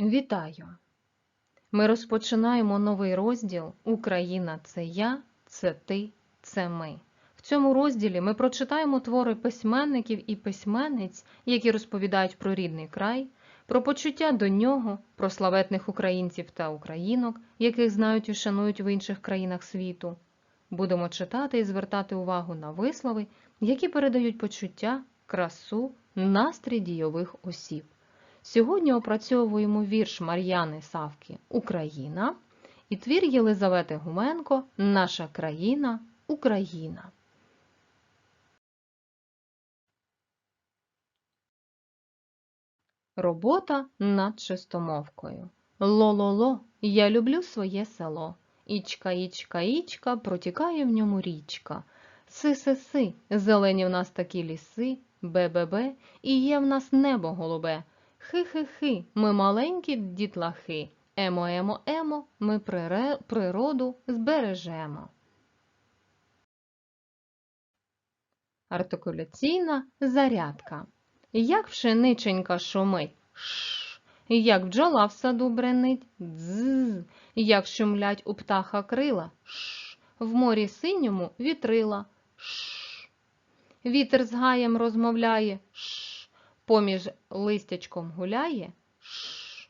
Вітаю! Ми розпочинаємо новий розділ Україна це я, це ти, це ми. В цьому розділі ми прочитаємо твори письменників і письменниць, які розповідають про рідний край, про почуття до нього, про славетних українців та українок, яких знають і шанують в інших країнах світу. Будемо читати і звертати увагу на вислови, які передають почуття, красу, настрій дійових осіб. Сьогодні опрацьовуємо вірш Мар'яни Савки Україна і твір Єлизавети Гуменко Наша країна Україна. Робота над чистомовкою. Ло-ло-ло, я люблю своє село. Ічка, ічка, ічка, протікає в ньому річка. Си-си-си, зелені в нас такі ліси, бе-бе-бе, і є в нас небо голубе. Хи-хи-хи, ми маленькі дітлахи. Емо-емо-емо, ми природу збережемо. Артикуляційна зарядка. Як пшениченька шумить, ш, як бджола в саду бренить, дз, як шумлять у птаха крила, ш, в морі синьому вітрила, ш. Вітер з гаєм розмовляє, ш, поміж листячком гуляє, ш.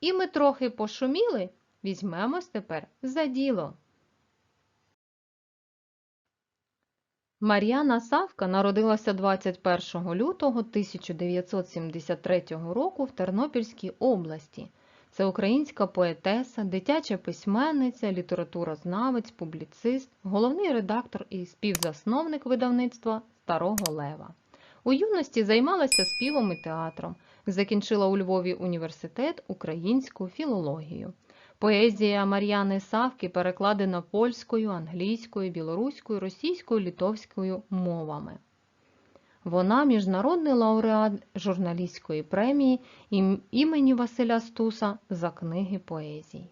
І ми трохи пошуміли, візьмемось тепер за діло. Мар'яна Савка народилася 21 лютого 1973 року в Тернопільській області. Це українська поетеса, дитяча письменниця, літературознавець, публіцист, головний редактор і співзасновник видавництва Старого Лева. У юності займалася співом і театром. Закінчила у Львові університет українську філологію. Поезія Мар'яни Савки перекладена польською, англійською, білоруською, російською, литовською мовами. Вона міжнародний лауреат журналістської премії імені Василя Стуса за книги поезій.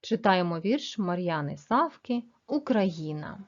Читаємо вірш Мар'яни Савки Україна.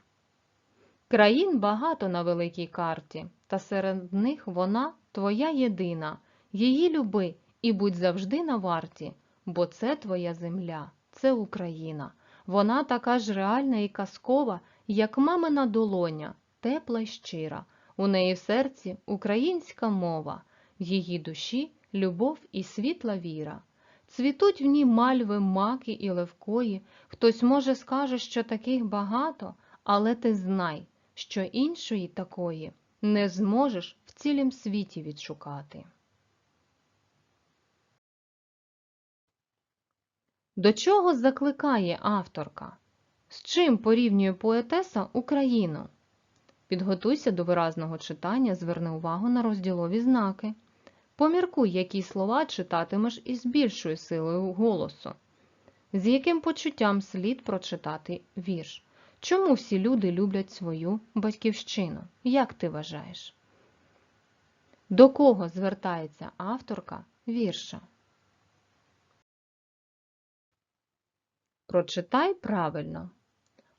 Країн багато на великій карті, та серед них вона твоя єдина. Її люби і будь завжди на варті, бо це твоя земля, це Україна. Вона така ж реальна і казкова, як мамина долоня, тепла й щира. У неї в серці українська мова, в її душі любов і світла віра. Цвітуть в ній мальви, маки і левкої. Хтось, може, скаже, що таких багато, але ти знай, що іншої такої не зможеш в цілім світі відшукати. До чого закликає авторка? З чим порівнює поетеса Україну? Підготуйся до виразного читання, зверни увагу на розділові знаки. Поміркуй, які слова читатимеш із більшою силою голосу. З яким почуттям слід прочитати вірш? Чому всі люди люблять свою батьківщину? Як ти вважаєш? До кого звертається авторка вірша? Прочитай правильно.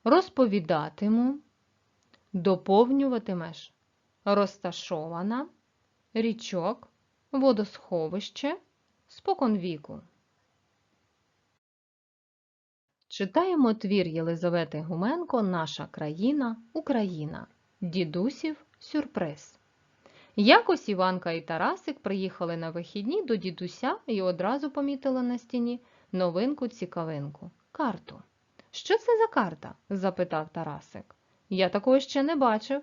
Розповідатиму, доповнюватимеш розташована, річок, водосховище, споконвіку. Читаємо твір Єлизавети Гуменко Наша країна Україна. Дідусів сюрприз. Якось Іванка і Тарасик приїхали на вихідні до дідуся і одразу помітили на стіні новинку цікавинку карту. Що це за карта? запитав Тарасик. Я такої ще не бачив.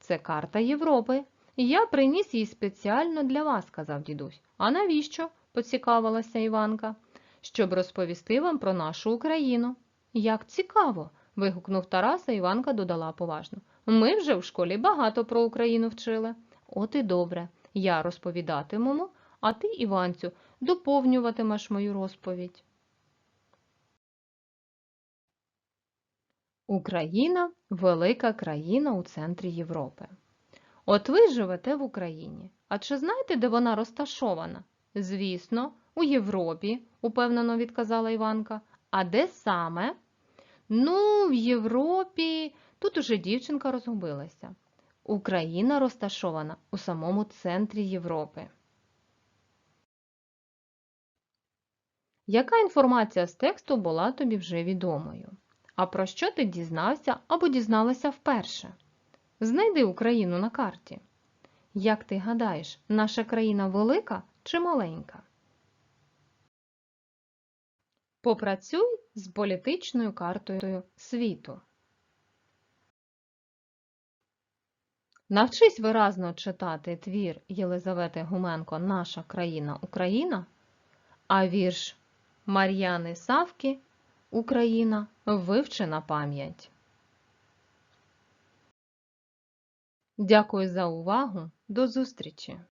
Це карта Європи. Я приніс її спеціально для вас, сказав дідусь. А навіщо? поцікавилася Іванка. Щоб розповісти вам про нашу Україну. Як цікаво. вигукнув Тарас, а Іванка додала поважно. Ми вже в школі багато про Україну вчили. От і добре. Я розповідатиму, а ти, Іванцю, доповнюватимеш мою розповідь. Україна велика країна у центрі Європи. От ви живете в Україні. А чи знаєте, де вона розташована? Звісно, у Європі, упевнено відказала Іванка. А де саме? Ну, в Європі. Тут уже дівчинка розгубилася. Україна розташована у самому центрі Європи. Яка інформація з тексту була тобі вже відомою? А про що ти дізнався або дізналася вперше? Знайди Україну на карті. Як ти гадаєш, наша країна велика чи маленька? Попрацюй з політичною картою світу. Навчись виразно читати твір Єлизавети Гуменко Наша країна Україна, а вірш Мар'яни Савки Україна вивчи на пам'ять. Дякую за увагу. До зустрічі!